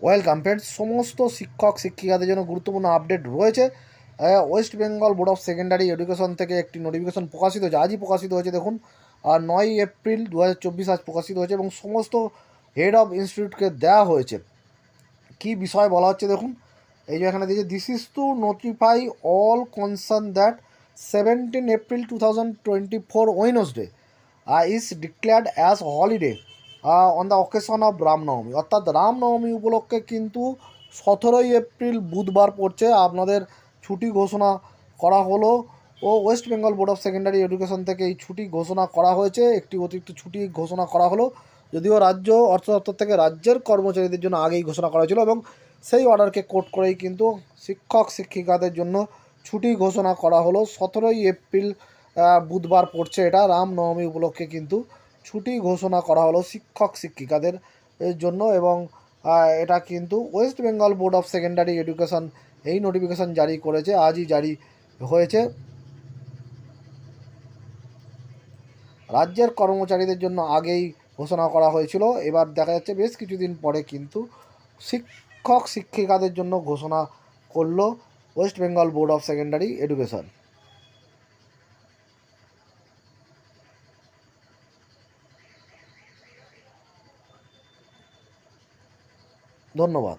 Welcome friends সমস্ত শিক্ষক, শিক্ষিকাদের জন্য গুরুত্বপূর্ণ আপডেট রয়েছে। West Bengal board of secondary education থেকে একটি নোটিফিকেশন প্রকাশিত হয়েছে। আজই প্রকাশিত হয়েছে, দেখুন। আর নয় এপ্রিল দু হাজার চব্বিশ আজ প্রকাশিত হয়েছে এবং সমস্ত হেড অফ ইনস্টিটিউটকে দেওয়া হয়েছে। কি বিষয় বলা হচ্ছে, দেখুন। এই যে এখানে দিয়েছে this is to notify all concern that seventeen April two thousand twenty four Wednesday is declared as holiday on the occasion of Ramnavami অর্থাৎ রামনবমী উপলক্ষে কিন্তু সতেরোই এপ্রিল বুধবার পড়ছে। আপনাদের ছুটি ঘোষণা করা হলো ও West Bengal board of secondary education থেকে এই ছুটি ঘোষণা করা হয়েছে। একটি অতিরিক্ত ছুটি ঘোষণা করা হলো। যদিও রাজ্য অর্থ দপ্তর থেকে রাজ্যের কর্মচারীদের জন্য আগেই ঘোষণা করা হয়েছিল এবং সেই অর্ডারকে কোট করেই কিন্তু শিক্ষক, শিক্ষিকাদের জন্য ছুটি ঘোষণা করা হলো। সতেরোই এপ্রিল বুধবার পড়ছে এটা। রামনবমী উপলক্ষে কিন্তু ছুটি ঘোষণা করা হলো শিক্ষক শিক্ষিকাদের জন্য এবং এটা কিন্তু West Bengal board of secondary education এই নোটিফিকেশন জারি করেছে, আজই জারি হয়েছে। রাজ্যের কর্মচারীদের জন্য আগেই ঘোষণা করা হয়েছিল, এবার দেখা যাচ্ছে বেশ কিছুদিন পরে কিন্তু শিক্ষক শিক্ষিকাদের জন্য ঘোষণা করল West Bengal board of secondary education ধন্যবাদ।